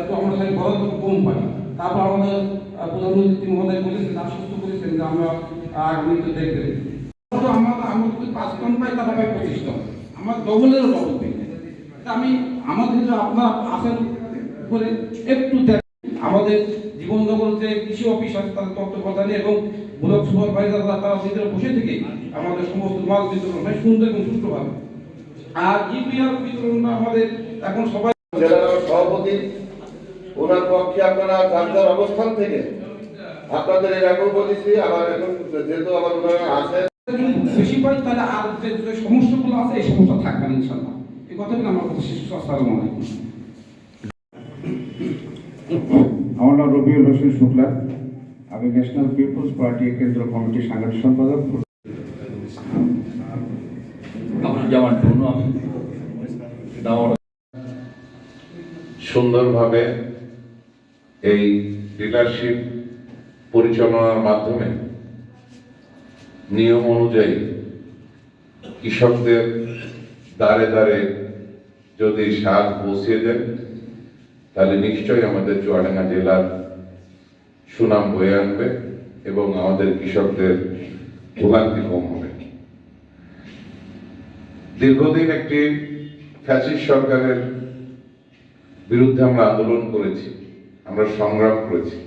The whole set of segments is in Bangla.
তো আমরা সেই কম পাই তারপর আমাদের প্রধানমন্ত্রী মহোদয় বলেছেন আশ্বস্ত করেছেন যে আমরা আগামীতে দেখবেন আমরা আমি যদি পাঁচ টন পাই, তাহলে পঁচিশ টন। আমার আমি, আমাদের যে আপনার আসেন করে একটু আমাদের যে কৃষি অফিস আছে তাদের তত্ত্বাবধানে এবং ব্লক সুপারভাইজাররা তারা নিজেরা বসে থেকে আমাদের সমস্ত মাল বিতরণ হয় সুন্দর এবং সুষ্ঠুভাবে আর ইউপিআর বিতরণটা আমাদের এখন সবাই জেলার সভাপতি ওনার পক্ষে আপনারা যার যার অবস্থান থেকে আপনাদের এর আগেও বলেছি আবার এখন যেহেতু আবার ওনারা আছেন। বেশি পাই তাহলে আর যে সমস্যাগুলো আছে এই সমস্যা থাকবে না ইনশাল্লাহ এই কথাগুলো আমার কথা শেষ। আসসালামু আলাইকুম। আমার নাম রবিউল হোসেন শুক্লা। আমি ন্যাশনাল পিপলস পার্টি কেন্দ্র কমিটির সাংগঠনিক সম্পাদক। কামরুজ্জামান টুনু আমি সুন্দরভাবে এই ডিলারশিপ পরিচালনার মাধ্যমে নিয়ম অনুযায়ী কৃষকদের দ্বারে দ্বারে যদি সার পৌঁছে দেন, তাহলে নিশ্চয়ই আমাদের চুয়াডাঙ্গা জেলার সুনাম বয়ে আনবে এবং আমাদের কৃষকদের ভোগান্তি কম হবে। দীর্ঘদিন একটি ফ্যাসিস্ট সরকারের বিরুদ্ধে আমরা আন্দোলন করেছি। আমরা সংগ্রাম করেছি।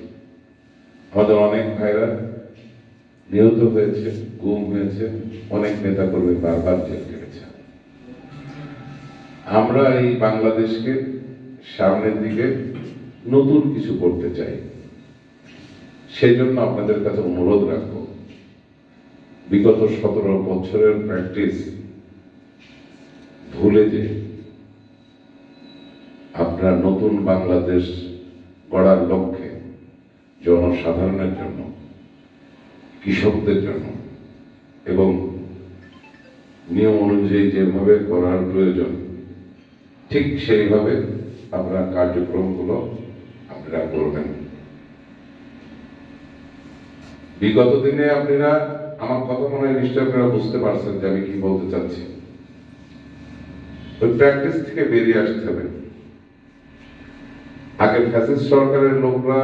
আমাদের অনেক ভাইরা নিহত হয়েছে, গুম হয়েছে, অনেক নেতা কর্মী বারবার জেল কেটেছে আমরা এই বাংলাদেশকে সামনের দিকে নতুন কিছু করতে চাই। সেই জন্য আপনাদের কাছে অনুরোধ রাখব, বিগত সতেরো বছরের প্র্যাকটিস ভুলে যে আপনার নতুন বাংলাদেশ গড়ার লক্ষ্যে জনসাধারণের জন্য, কৃষকদের জন্য, এবং নিয়ম অনুযায়ী যেভাবে করার প্রয়োজন, ঠিক সেইভাবে আপনার কার্যক্রমগুলো আপনারা করবেন। বিগত দিনে আপনারা আমার কথা মনে হয় নিশ্চয় আপনারা বুঝতে পারছেন যে আমি কি বলতে চাচ্ছি। ওই প্র্যাকটিস থেকে বেরিয়ে আসতে হবে। আগে ফ্যাসিস্ট সরকারের লোকরা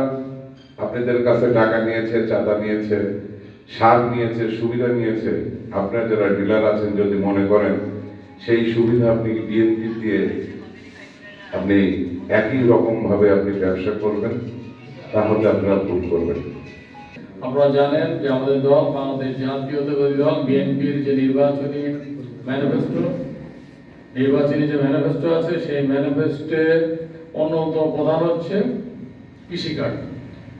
আপনাদের কাছে টাকা নিয়েছে, চাঁদা নিয়েছে, সার নিয়েছে, সুবিধা নিয়েছে। আপনার যারা ডিলার আছেন, যদি মনে করেন, সেই সুবিধা আপনি বিএনপি দিয়ে আপনি একই রকম ভাবে আপনি ব্যবসা করবেন? তাহলে আপনারা ভুল করবেন। আপনারা জানেন যে আমাদের দল, বাংলাদেশ জাতীয়তাবাদী দল, বিএনপির যে নির্বাচনী ম্যানিফেস্টো নির্বাচনী যে ম্যানিফেস্টো আছে, সেই ম্যানিফেস্টে অন্যতম প্রধান হচ্ছে কৃষিকার্ড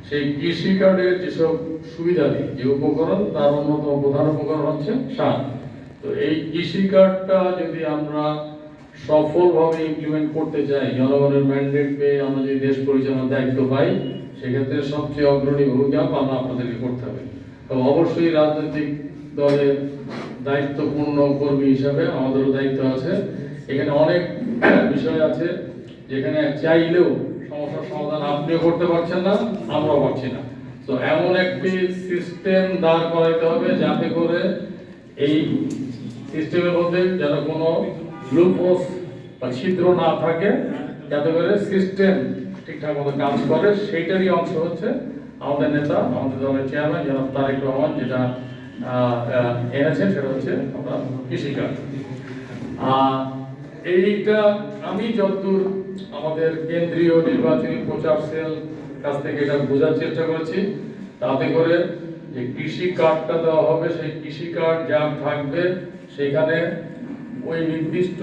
সেই কৃষিকার্ডের যেসব সুবিধাদি যে উপকরণ, তার অন্যতম প্রধান উপকরণ হচ্ছে সার। তো এই কৃষিকার্ডটা যদি আমরা সফলভাবে ইমপ্লিমেন্ট করতে চাই, জনগণের ম্যান্ডেট পেয়ে আমরা যদি দেশ পরিচালনার দায়িত্ব পাই, সেক্ষেত্রে সবচেয়ে অগ্রণী ভূমিকা আমরা আপনাদেরকে করতে হবে। তো অবশ্যই রাজনৈতিক দলের দায়িত্বপূর্ণ কর্মী হিসাবে আমাদেরও দায়িত্ব আছে। এখানে অনেক বিষয় আছে যেখানে চাইলেও সমস্যার সমাধান আপনিও করতে পারছেন না, আমরাও পারছি না। তো এমন একটি সিস্টেম দাঁড় করাইতে হবে যাতে করে এই সিস্টেমের মধ্যে যেন কোনো লুপোস বা ছিদ্র না থাকে, যাতে করে সিস্টেম ঠিকঠাক মতো কাজ করে। সেইটারই অংশ হচ্ছে আমাদের নেতা, আমাদের দলের চেয়ারম্যান জনাব তারেক রহমান, যেটা এনেছেন সেটা হচ্ছে আমরা কৃষিকাজ। এইটা আমি যতদূর আমাদের কেন্দ্রীয় নির্বাচনী প্রচার সেল কাছ থেকে এটা বোঝার চেষ্টা করেছি, তাতে করে যে কৃষি কার্ডটা দেওয়া হবে, সেই কৃষি কার্ড যা থাকবে, সেখানে ওই নির্দিষ্ট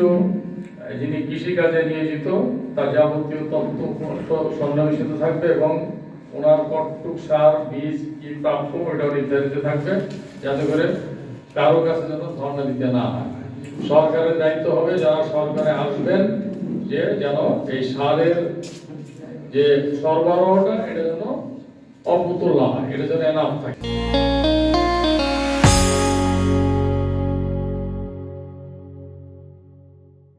যিনি কৃষিকাজে নিয়োজিত, তার যাবতীয় তথ্য সন্নিবেশিত থাকবে এবং ওনার কটটুক সার, বীজ কি প্রাপ্য ওটাও নির্ধারিত থাকবে। যাতে করে কারও কাছে যেন ধর্ণা দিতে না হয়। সরকারের দায়িত্ব হবে যারা সরকারে আসবেন, যে যেন এই সারের যে সরবরাহটা, এটা যেন অপুতুল না হয়, এটা যেন এনাফ থাকে।